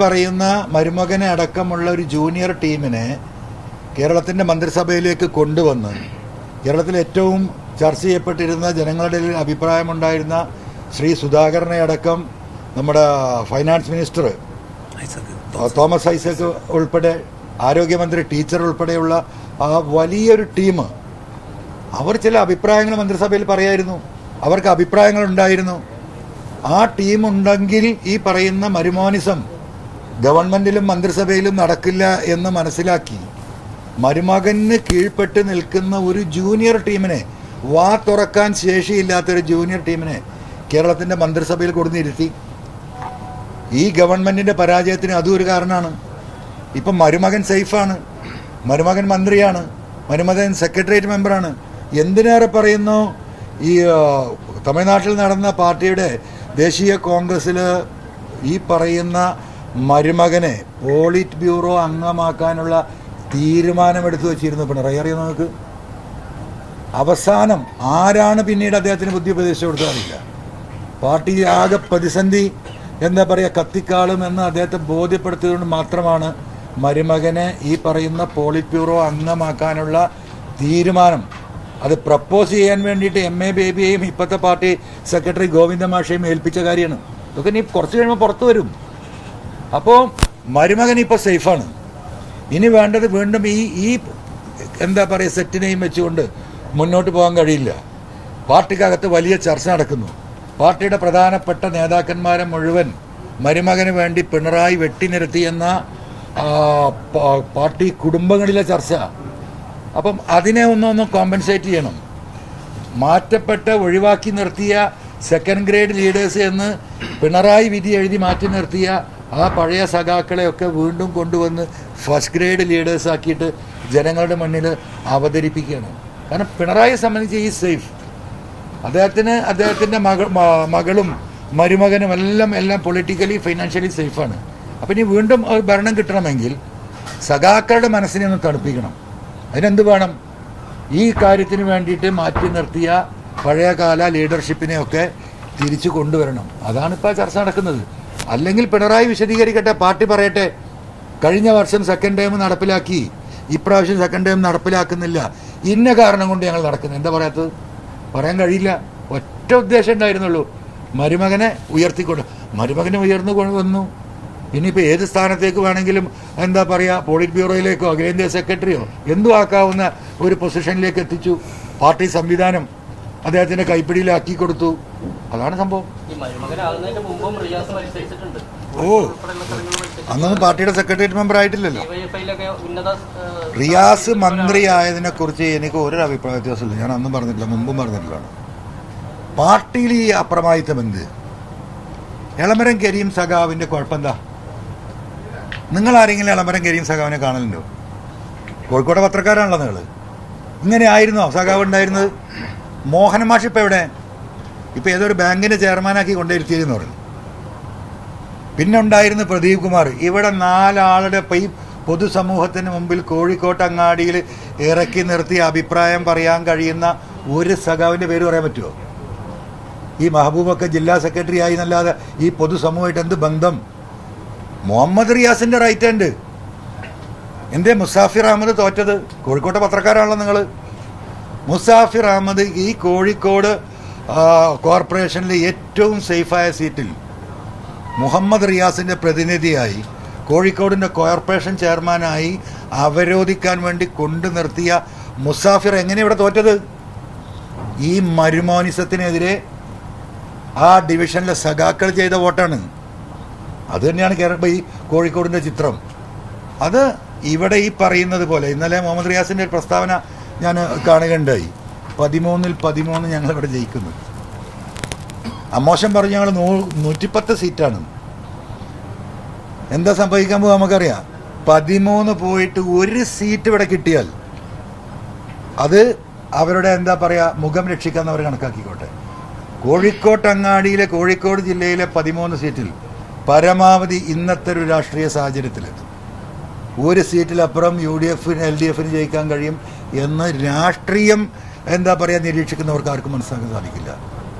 പറയുന്ന മരുമകനെ അടക്കമുള്ള ഒരു ജൂനിയർ ടീമിനെ കേരളത്തിന്റെ മന്ത്രിസഭയിലേക്ക് കൊണ്ടുവന്ന് കേരളത്തിൽ ഏറ്റവും ചർച്ച ചെയ്യപ്പെട്ടിരുന്ന ജനങ്ങളുടെ അഭിപ്രായമുണ്ടായിരുന്ന ശ്രീ സുധാകരനെ അടക്കം നമ്മുടെ ഫൈനാൻസ് മിനിസ്റ്റർ തോമസ് ഐസക് ഉൾപ്പെടെ ആരോഗ്യമന്ത്രി ടീച്ചർ ഉൾപ്പെടെയുള്ള ആ വലിയൊരു ടീം. അവർ ചില അഭിപ്രായങ്ങൾ മന്ത്രിസഭയിൽ പറയായിരുന്നു. അവർക്ക് അഭിപ്രായങ്ങൾ ഉണ്ടായിരുന്നു. ആ ടീമുണ്ടെങ്കിൽ ഈ പറയുന്ന മരുമോനിസം ഗവൺമെന്റിലും മന്ത്രിസഭയിലും നടക്കില്ല എന്ന് മനസ്സിലാക്കി. മരുമകന് കീഴ്പ്പെട്ട് നിൽക്കുന്ന ഒരു ജൂനിയർ ടീമിനെ വാ തുറക്കാൻ ശേഷിയില്ലാത്ത ഒരു ജൂനിയർ ടീമിനെ കേരളത്തിന്റെ മന്ത്രിസഭയിൽ കൊടുന്നിരുത്തി ഈ ഗവൺമെന്റിന്റെ പരാജയത്തിന് അതും ഒരു കാരണമാണ്. ഇപ്പം മരുമകൻ സേഫാണ് മരുമകൻ മന്ത്രിയാണ് മരുമകൻ സെക്രട്ടേറിയറ്റ് മെമ്പറാണ്. എന്തിനേറെ പറയുന്നു? ഈ തമിഴ്നാട്ടിൽ നടന്ന പാർട്ടിയുടെ ദേശീയ കോൺഗ്രസ്സിൽ ഈ പറയുന്ന മരുമകനെ പോളിറ്റ് ബ്യൂറോ അംഗമാക്കാനുള്ള തീരുമാനമെടുത്തു വച്ചിരുന്നു പിണറായി. അറിയാം നമുക്ക് അവസാനം ആരാണ് പിന്നീട് അദ്ദേഹത്തിന് ബുദ്ധി ഉപദേശം കൊടുത്തറിയില്ല പാർട്ടി ആകെ പ്രതിസന്ധി എന്താ പറയുക കത്തിക്കാളും എന്ന് അദ്ദേഹത്തെ ബോധ്യപ്പെടുത്തിയതുകൊണ്ട് മാത്രമാണ് മരുമകനെ ഈ പറയുന്ന പോളിറ്റ് ബ്യൂറോ അംഗമാക്കാനുള്ള തീരുമാനം. അത് പ്രപ്പോസ് ചെയ്യാൻ വേണ്ടിയിട്ട് എം എ ബേബിയെയും ഇപ്പോഴത്തെ പാർട്ടി സെക്രട്ടറി ഗോവിന്ദ മാഷയും ഏൽപ്പിച്ച കാര്യമാണ്. ഇതൊക്കെ നീ കുറച്ച് കഴിയുമ്പോൾ പുറത്തു വരും. അപ്പോൾ മരുമകൻ ഇപ്പോൾ സേഫാണ്. ഇനി വേണ്ടത് വീണ്ടും ഈ ഈ എന്താ പറയുക സെറ്റിനെയും വെച്ചുകൊണ്ട് മുന്നോട്ട് പോകാൻ കഴിയില്ല. പാർട്ടിക്കകത്ത് വലിയ ചർച്ച നടക്കുന്നു. പാർട്ടിയുടെ പ്രധാനപ്പെട്ട നേതാക്കന്മാരെ മുഴുവൻ മരുമകന് വേണ്ടി പിണറായി വെട്ടിനിരത്തിയെന്ന എന്ന പാർട്ടി കുടുംബങ്ങളിലെ ചർച്ച. അപ്പം അതിനെ ഒന്നൊന്ന് കോമ്പൻസേറ്റ് ചെയ്യണം. മാറ്റപ്പെട്ട് ഒഴിവാക്കി നിർത്തിയ സെക്കൻഡ് ഗ്രേഡ് ലീഡേഴ്സ് എന്ന് പിണറായി വിധി എഴുതി മാറ്റി നിർത്തിയ ആ പഴയ സഖാക്കളെയൊക്കെ വീണ്ടും കൊണ്ടുവന്ന് ഫസ്റ്റ് ഗ്രേഡ് ലീഡേഴ്സ് ആക്കിയിട്ട് ജനങ്ങളുടെ മുന്നിൽ അവതരിപ്പിക്കുകയാണ്. കാരണം പിണറായി സംബന്ധിച്ച് ഈ സേഫ് അദ്ദേഹത്തിന് അദ്ദേഹത്തിന്റെ മകൾ മകളും മരുമകനും എല്ലാം എല്ലാം പൊളിറ്റിക്കലി ഫൈനാൻഷ്യലി സേഫാണ് അപ്പം ഇനി വീണ്ടും ഒരു ഭരണം കിട്ടണമെങ്കിൽ സഖാക്കളുടെ മനസ്സിനെ ഒന്ന് തണുപ്പിക്കണം. അതിനെന്ത് വേണം? ഈ കാര്യത്തിന് വേണ്ടിയിട്ട് മാറ്റി നിർത്തിയ പഴയകാല ലീഡർഷിപ്പിനെയൊക്കെ തിരിച്ചു കൊണ്ടുവരണം. അതാണ് ഇപ്പോൾ ചർച്ച നടക്കുന്നത്. അല്ലെങ്കിൽ പിണറായി വിശദീകരിക്കട്ടെ പാർട്ടി പറയട്ടെ. കഴിഞ്ഞ വർഷം സെക്കൻഡ് ടൈം നടപ്പിലാക്കി. ഇപ്രാവശ്യം സെക്കൻഡ് ടൈം നടപ്പിലാക്കുന്നില്ല. ഇന്ന കാരണം കൊണ്ട് ഞങ്ങൾ നടക്കുന്നത് എന്താ പറയാത്തത്? പറയാൻ കഴിയില്ല. ഒറ്റ ഉദ്ദേശം ഉണ്ടായിരുന്നുള്ളൂ. മരുമകനെ ഉയർത്തിക്കൊണ്ട് മരുമകനെ ഉയർന്നു വന്നു. ഇനിയിപ്പോൾ ഏത് സ്ഥാനത്തേക്ക് വേണമെങ്കിലും എന്താ പറയുക പോളിറ്റ് ബ്യൂറോയിലേക്കോ അഖിലേന്ത്യാ സെക്രട്ടറിയോ എന്തു ആക്കാവുന്ന ഒരു പൊസിഷനിലേക്ക് എത്തിച്ചു. പാർട്ടി സംവിധാനം അദ്ദേഹത്തിന്റെ കൈപ്പിടിയിലാക്കി കൊടുത്തു. അതാണ് സംഭവം. മരുമകനാകുന്നതിന്റെ മുമ്പും റിയാസ് മത്സരിച്ചിട്ടുണ്ട്. ഓ അന്നൊന്നും പാർട്ടിയുടെ സെക്രട്ടേറിയറ്റ് മെമ്പർ ആയിട്ടില്ലല്ലോ. റിയാസ് മന്ത്രി ആയതിനെ റിയാസ് മന്ത്രിയായതിനെ കുറിച്ച് എനിക്ക് ഒരു അഭിപ്രായ വ്യത്യാസമില്ല. ഞാൻ അന്നും പറഞ്ഞിട്ടില്ല മുമ്പും പറഞ്ഞിട്ടില്ല. പാർട്ടിയിൽ ഈ അപ്രമാദിത്വം എന്ത്? എളമരം കരീം സഖാവിന്റെ കുഴപ്പമെന്താ? നിങ്ങൾ ആരെങ്കിലും എളമരം കരീം സഖാവിനെ കാണലുണ്ടോ? കോഴിക്കോട് പത്രക്കാരാണല്ലോ നിങ്ങൾ. ഇങ്ങനെ ആയിരുന്നോ സഖാവ് ഉണ്ടായിരുന്നത്? മോഹൻ മാഷ് ഇപ്പം എവിടെ? ഇപ്പം ഏതൊരു ബാങ്കിന്റെ ചെയർമാനാക്കി കൊണ്ടിരുത്തിയെന്ന് പറഞ്ഞു. പിന്നെ ഉണ്ടായിരുന്ന പ്രദീപ് കുമാർ ഇവിടെ നാലാളുടെ പൈ പൊതുസമൂഹത്തിന് മുമ്പിൽ കോഴിക്കോട്ട് അങ്ങാടിയിൽ ഇറക്കി നിർത്തി അഭിപ്രായം പറയാൻ കഴിയുന്ന ഒരു സഖാവിന്റെ പേര് പറയാൻ പറ്റുമോ? ഈ മഹബൂബൊക്കെ ജില്ലാ സെക്രട്ടറി ആയി എന്നല്ലാതെ ഈ പൊതുസമൂഹമായിട്ട് എന്ത് ബന്ധം? മുഹമ്മദ് റിയാസിന്റെ റൈറ്റ് ഹാൻഡ് എന്തേ മുസാഫിർ അഹമ്മദ് തോറ്റത്? കോഴിക്കോട്ടെ പത്രക്കാരാണല്ലോ നിങ്ങൾ മുസാഫിർ അഹമ്മദ് ഈ കോഴിക്കോട് കോർപ്പറേഷനിലെ ഏറ്റവും സേഫായ സീറ്റിൽ മുഹമ്മദ് റിയാസിന്റെ പ്രതിനിധിയായി കോഴിക്കോടിന്റെ കോർപ്പറേഷൻ ചെയർമാനായി അവരോധിക്കാൻ വേണ്ടി കൊണ്ടു നിർത്തിയ മുസാഫിർ എങ്ങനെ ഇവിടെ തോറ്റത്? ഈ മരുമോനിസത്തിനെതിരെ ആ ഡിവിഷനിലെ സഖാക്കൾ ചെയ്ത വോട്ടാണ്. അത് തന്നെയാണ് കേരള ഈ കോഴിക്കോടിന്റെ ചിത്രം. അത് ഇവിടെ ഈ പറയുന്നത് പോലെ ഇന്നലെ മുഹമ്മദ് റിയാസിന്റെ ഒരു പ്രസ്താവന ഞാൻ കാണുകയുണ്ടായി. പതിമൂന്നിൽ പതിമൂന്ന് ഞങ്ങൾ ഇവിടെ ജയിക്കുന്നു അമോശം പറഞ്ഞു ഞങ്ങൾ നൂ നൂറ്റിപ്പത്ത് സീറ്റാണ്. എന്താ സംഭവിക്കാൻ പോകുക നമുക്കറിയാം. പതിമൂന്ന് പോയിട്ട് ഒരു സീറ്റ് ഇവിടെ കിട്ടിയാൽ അത് അവരുടെ എന്താ പറയുക മുഖം രക്ഷിക്കാന്ന് അവർ കണക്കാക്കിക്കോട്ടെ. കോഴിക്കോട്ട് അങ്ങാടിയിലെ കോഴിക്കോട് ജില്ലയിലെ പതിമൂന്ന് സീറ്റിൽ പരമാവധി ഇന്നത്തെ ഒരു രാഷ്ട്രീയ സാഹചര്യത്തിലെത്തും. ഒരു സീറ്റിലപ്പുറം യു ഡി എഫിന് എൽ ഡി എഫിന് ജയിക്കാൻ കഴിയും എന്ന് രാഷ്ട്രീയം എന്താ പറയുക നിരീക്ഷിക്കുന്നവർക്ക് ആർക്കും മനസ്സിലാക്കാൻ സാധിക്കില്ല.